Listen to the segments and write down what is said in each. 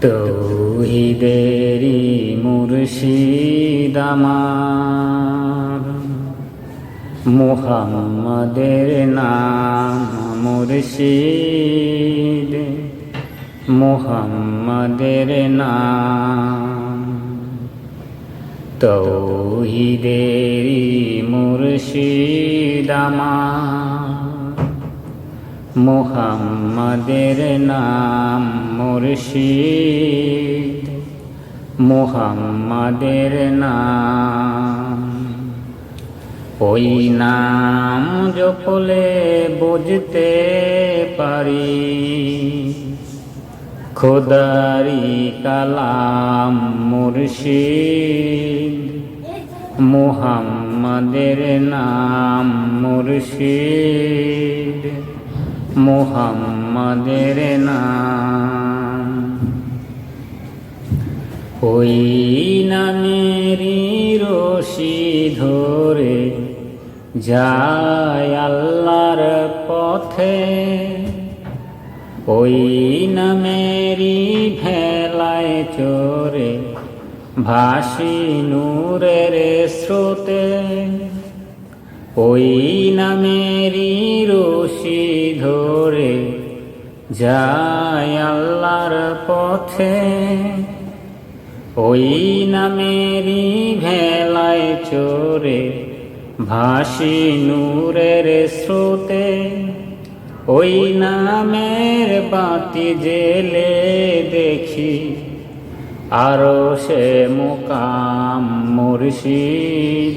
তৌহিদেরি মুর্শিদ আমার মুহাম্মাদের নাম মুর্শিদ। মুহাম্মাদের নাম তৌহিদেরি মুর্শিদ আমার মুহাম্মাদের নাম মুর্শিদ। মুহাম্মাদের নাম। ওই নাম জপলে বুঝতে পারি, খোদারি কালাম মুর্শিদ। মুহাম্মাদের নাম মুর্শিদ। মুহাম্মাদের নাম। ওই নামেরই রশি ধরে যায় আল্লাহর পথে। ওই নামেরই ভেলায় চোরে ভাসি নূরের স্রোতে। ওই নামেরই রশি ধরে যায় আল্লাহর পথে। ওই নামেরই ভেলায় চোরে ভাসি নূরের স্রোতে। ওই নামের বাতি জেলে দেখি আরও সে মোকাম মুর্শিদ।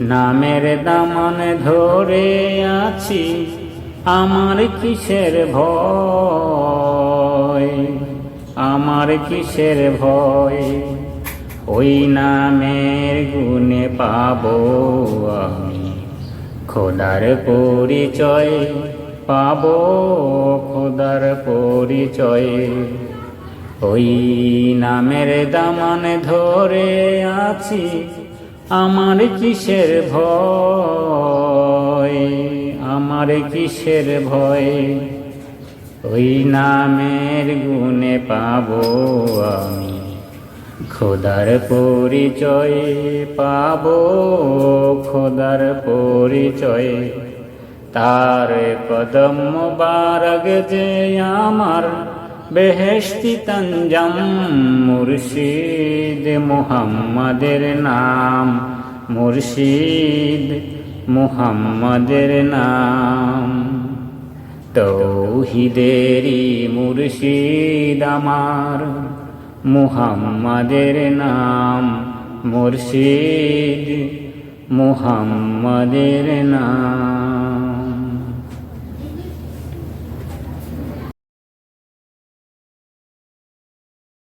নামের দামান ধরে আছি আমার কিসের ভয়? আমার কিসের ভয়? ওই নামের গুণে পাব আমি। খোদার পরিচয় পাব, খোদার পরিচয়। ওই নামের দামান ধরে আছি আমার কিসের ভয়? আমার কিসের ভয়? ওই নামের গুণে পাব আমি। খোদার পরিচয় পাব, খোদার পরিচয়। তার কদম বারগ যে আমার বেহেশতি তঞ্জম মুর্শিদ মুহাম্মাদের নাম, মুর্শিদ মুহাম্মাদের নাম। তৌহিদেরি মুর্শিদ আমার, মুহাম্মাদের নাম, মুর্শিদ মুহাম্মাদের নাম।